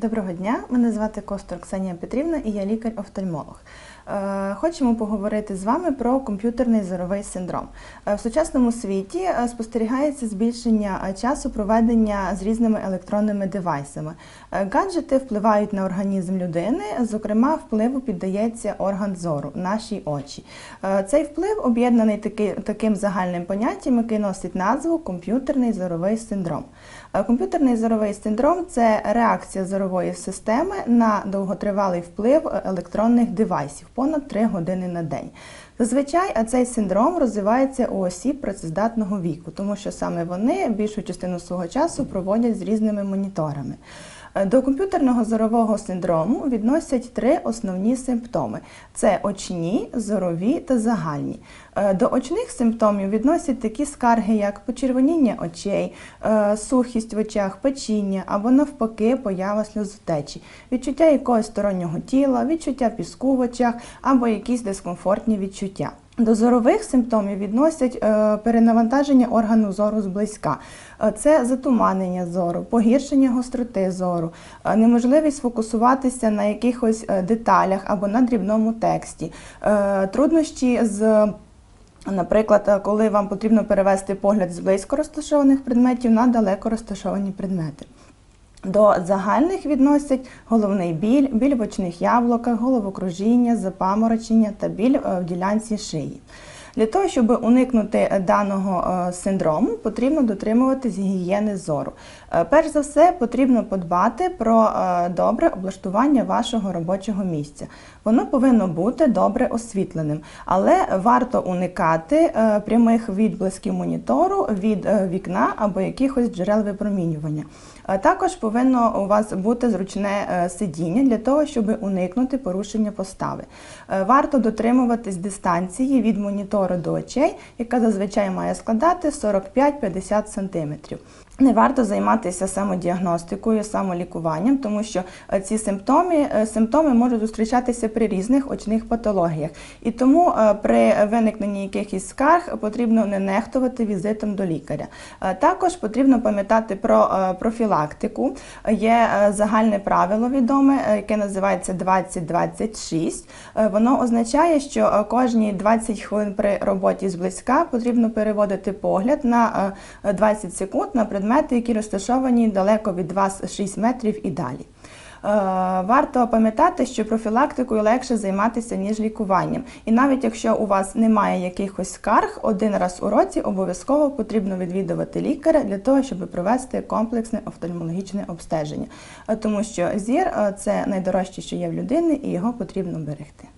Доброго дня, мене звати Костор Ксенія Петрівна і я лікар-офтальмолог. Е, Хочемо поговорити з вами про комп'ютерний зоровий синдром. Е, В сучасному світі е, спостерігається збільшення часу проведення з різними електронними девайсами. Гаджети впливають на організм людини, зокрема, впливу піддається орган зору, наші очі. Цей вплив об'єднаний таки- таким загальним поняттям, який носить назву комп'ютерний зоровий синдром. Комп'ютерний зоровий синдром це реакція зорової системи на довготривалий вплив електронних девайсів понад 3 години на день. Зазвичай цей синдром розвивається у осіб працездатного віку, тому що саме вони більшу частину свого часу проводять з різними моніторами. До комп'ютерного зорового синдрому відносять три основні симптоми: це очні, зорові та загальні. Е, До очних симптомів відносять такі скарги, як почервоніння очей, е, сухість в очах, печіння або навпаки поява сльозотечі, відчуття якогось стороннього тіла, відчуття піску в очах або якісь дискомфортні відчуття. До зорових симптомів відносять е, перенавантаження органу зору зблизька. Е, Це затуманення зору, погіршення гостроти зору, е, неможливість фокусуватися на якихось деталях або на дрібному тексті, труднощі з Наприклад, коли вам потрібно перевести погляд з близько розташованих предметів на далеко розташовані предмети. До загальних відносять головний біль, біль в очних яблуках, головокружіння, запаморочення та біль е, в ділянці шиї. Для того, щоб уникнути даного е, синдрому, потрібно дотримуватись гігієни зору. Е, Перш за все, потрібно подбати про е, добре облаштування вашого робочого місця. Воно повинно бути добре освітленим, але варто уникати прямих відблисків монітору від вікна або якихось джерел випромінювання. Також повинно у вас бути зручне сидіння для того, щоб уникнути порушення постави. Варто дотримуватись дистанції від монітору до очей, яка зазвичай має складати 45-50 см. Не варто займатися самодіагностикою, самолікуванням, тому що е, ці симптоми, е, симптоми можуть зустрічатися при різних очних патологіях. І тому е, при виникненні якихось скарг потрібно не нехтувати візитом до лікаря. Також потрібно пам'ятати про профілактику. Є загальне правило відоме, яке називається 20-26. Е, Воно означає, що кожні 20 хвилин при роботі зблизька потрібно переводити погляд на е, 20 секунд на предмети, які розташовані далеко від вас 6 метрів і далі. Е, Варто пам'ятати, що профілактикою легше займатися, ніж лікуванням. І навіть якщо у вас немає якихось скарг, один раз у році обов'язково потрібно відвідувати лікаря для того, щоб провести комплексне офтальмологічне обстеження. Е, Тому що зір е, це найдорожче, що є в людини, і його потрібно берегти.